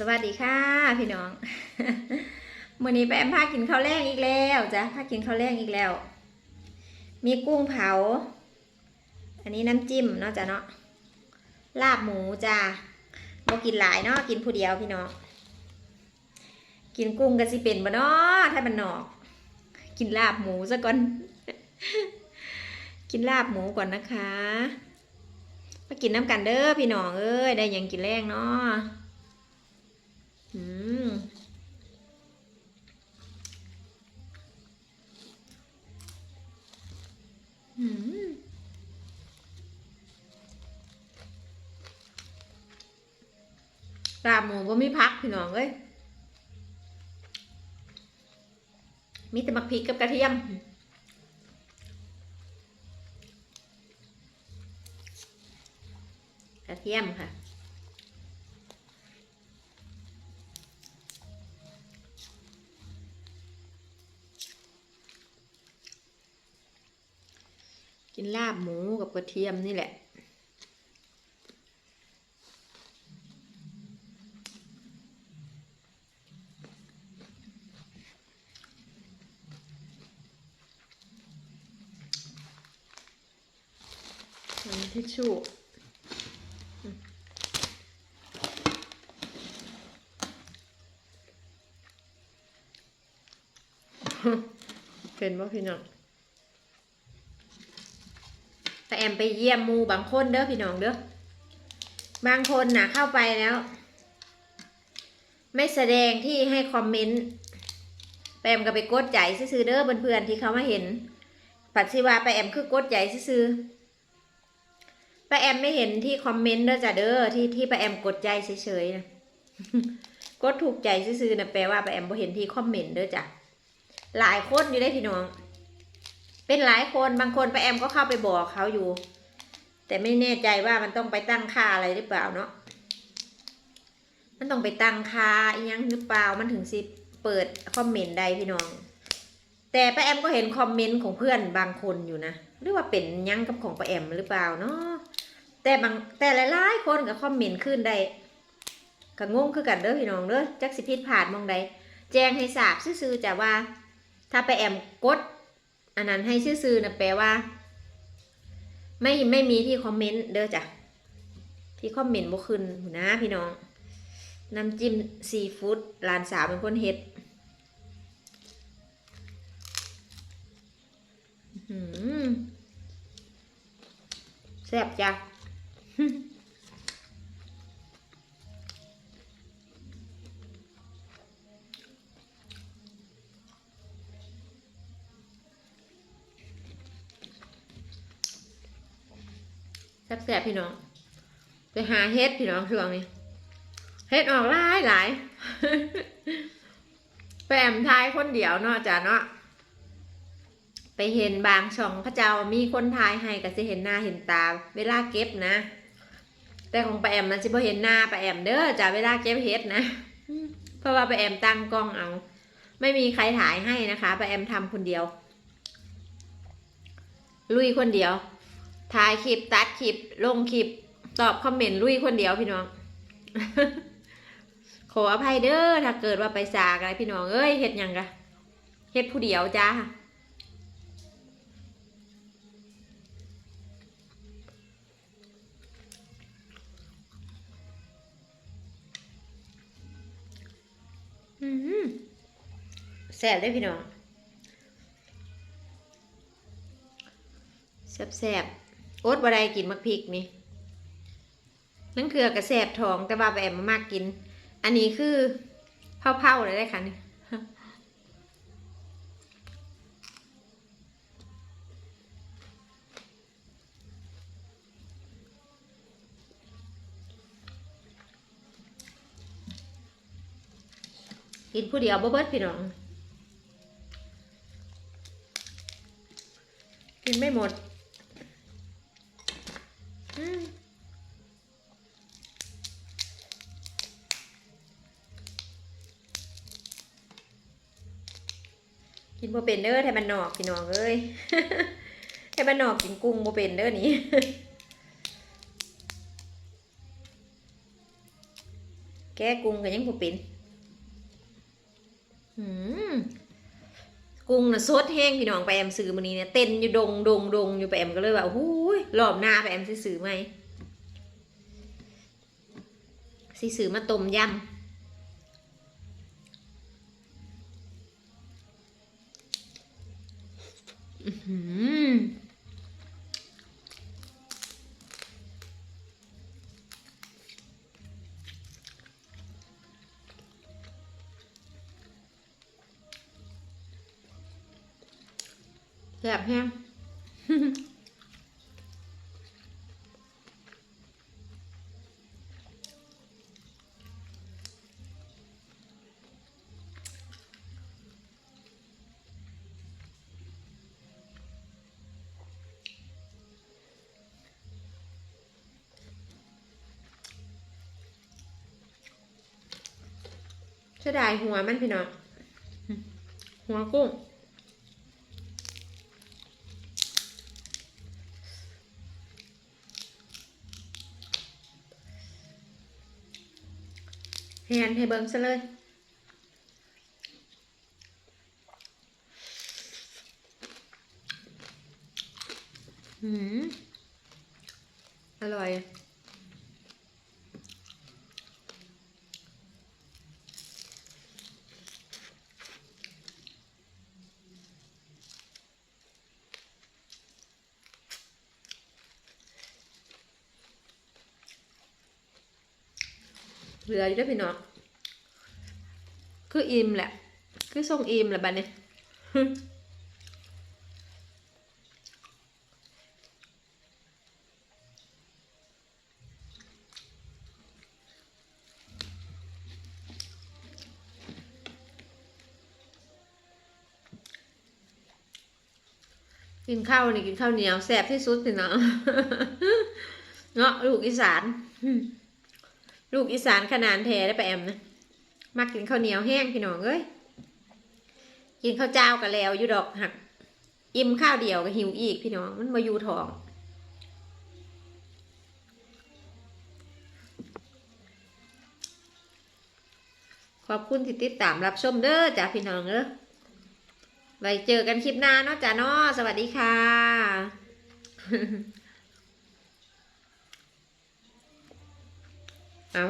สวัสดีค่ะพี่น้องมื้อนี้แปมพากินข้าวแรงอีกแล้วจ้ะพากินข้าวแรงอีกแล้ว มีกุ้งเผา อันนี้น้ำจิ้มเนาะจ้ะเนาะลาบหมูจ้ะบ่กินหลายเนาะกินผู้เดียวพี่น้องกินกุ้งกันสิเป็นบ่เนาะถ้ามันหนอก กินลาบหมูซะก่อน กินลาบหมูก่อนนะคะมากินน้ำกันเด้อพี่น้องเอ้ยได้ยังกินแรงเนาะ อืมอืมลาบหมูบ่มีพักพี่น้องเอ้ย มีแต่มักพริกกับกระเทียม กระเทียมค่ะ กินลาบหมูกับกระเทียมนี่แหละ ทิชชู่เป็นว่าพี่น้อง แต่แอมไปเยี่ยมมูบางคนเด้อพี่น้องเด้อบางคนนะเข้าไปแล้ว ไม่แสดงที่ให้คอมเมนต์ไปแอมก็ไปกดใจซื้อๆเด้อเพื่อนๆที่เขามาเห็น ปัดสิวาไปแอมคือกดใจซื้อๆไปแอมไม่เห็นที่คอมเมนต์เด้อจ้ะเด้อที่ที่ไปแอมกดใจเฉยๆนะกดถูกใจซื้อๆนะแปลว่าไปแอมบ่เห็นที่คอมเมนต์เด้อจ้ะหลายคนอยู่ได้พี่น้อง เป็นหลายคนบางคนไปแอมก็เข้าไปบอกเขาอยู่ แต่ไม่แน่ใจว่ามันต้องไปตั้งค่าอะไรหรือเปล่าเนาะมันต้องไปตั้งค่าอียังหรือเปล่ามันถึงสิเปิดคอมเมนต์ใดพี่น้อง แต่ป้าแอมก็เห็นคอมเมนต์ของเพื่อนบางคนอยู่นะหรือว่าเป็นยังกับของป้าแอมหรือเปล่าเนาะแต่บางแต่หลายๆคนกับคอมเมนต์ขึ้นได้ก็งงคือกันเด้อพี่น้องเด้อจักสิผิดพลาดหมองใดแจ้งให้ทราบซื่อๆจ้ะว่า ถ้าไปแอมกด อันนั้นให้ซื่อๆนะแปลว่า ไม่ไม่มีที่คอมเมนต์เด้อจ้ะที่คอมเมนต์บ่ขึ้นนะพี่น้องน้ำจิ้มซีฟู้ดลานสาวเป็นคนเฮ็ดแซ่บจ้ะ แซ่บๆพี่น้อง ไปหาเฮ็ดพี่น้องช่วงนี้ เฮ็ดออกหลายหลายไปแอมทายคนเดียวเนาะจ้ะเนาะไปเห็นบางช่องพระเจ้ามีคนทายให้ก็จะเห็นหน้าเห็นตา เวลาเก็บนะ แต่ของปแอมมันจะพอเห็นหน้าปแอมเด้อจ้ะเวลาเก็บเฮ็ดนะเพราะว่าปแอมตั้งกล้องเอา ไม่มีใครถ่ายให้นะคะปแอมทำคนเดียว ลุยคนเดียว ถ่ายคลิปตัดคลิปลงคลิป ตอบคอมเมนต์ลุยคนเดียวพี่น้อง ขออภัยเด้อถ้าเกิดว่าไปสากอะไรพี่น้องเอ้ยเฮ็ดยังกะเฮ็ดผู้เดียวจ้าอืมแซ่บได้พี่น้องแซ่บๆ โอ๊ตบ่ได้กินมักพริกนี่นั่นคือกระแสบท้องแต่ว่าแบมมากกิน อันนี้คือเผาๆเลยได้ค่ะนี่กินผู้เดียวบ่เบิดพี่น้อง กินไม่หมด กินบ่เป็นเด้อไทยมันนอกพี่น้องเอ้ยไทยมันนอกกินกุ้งบ่เป็นเด้อนี่แก้กุ้งก็ยังบ่เป็นอืมกุ้งน่ะสดแห้งพี่น้องไปแอมซื้อมื้อนี้เนี่ยเต้นอยู่ดงดงดงอยู่ไปแอมก็เลยว่าหู ยรอบหน้าไปแอมซื้อไหมสิซื้อมาต้มยำแซ่บแห้ง เสียดายหัวมันพี่น้องหัวกุ้งแฮนให้เบิ้งซะเลยหืมอร่อย เหลืออยู่ด้วพี่น้อง คืออิ่มแหละ คือทรงอิ่มแหละบัดนี้กินข้าวนี่กินข้าวเหนียวแซ่บที่สุดพี่น้องเนาะลูกอีสาน ลูกอีสานขนาดแท้ได้ไปแอมนะมักกินข้าวเหนียวแห้งพี่น้องเอ้ยกินข้าวเจ้ากันแล้วอยู่ดอกหัก อิ่มข้าวเดียวก็หิวอีกพี่น้องมันมาอยู่ท้องขอบคุณที่ติดตามรับชมเด้อจ้าพี่น้องเด้อไว้เจอกันคลิปหน้าเนาะจ้าเนาะสวัสดีค่ะ เอา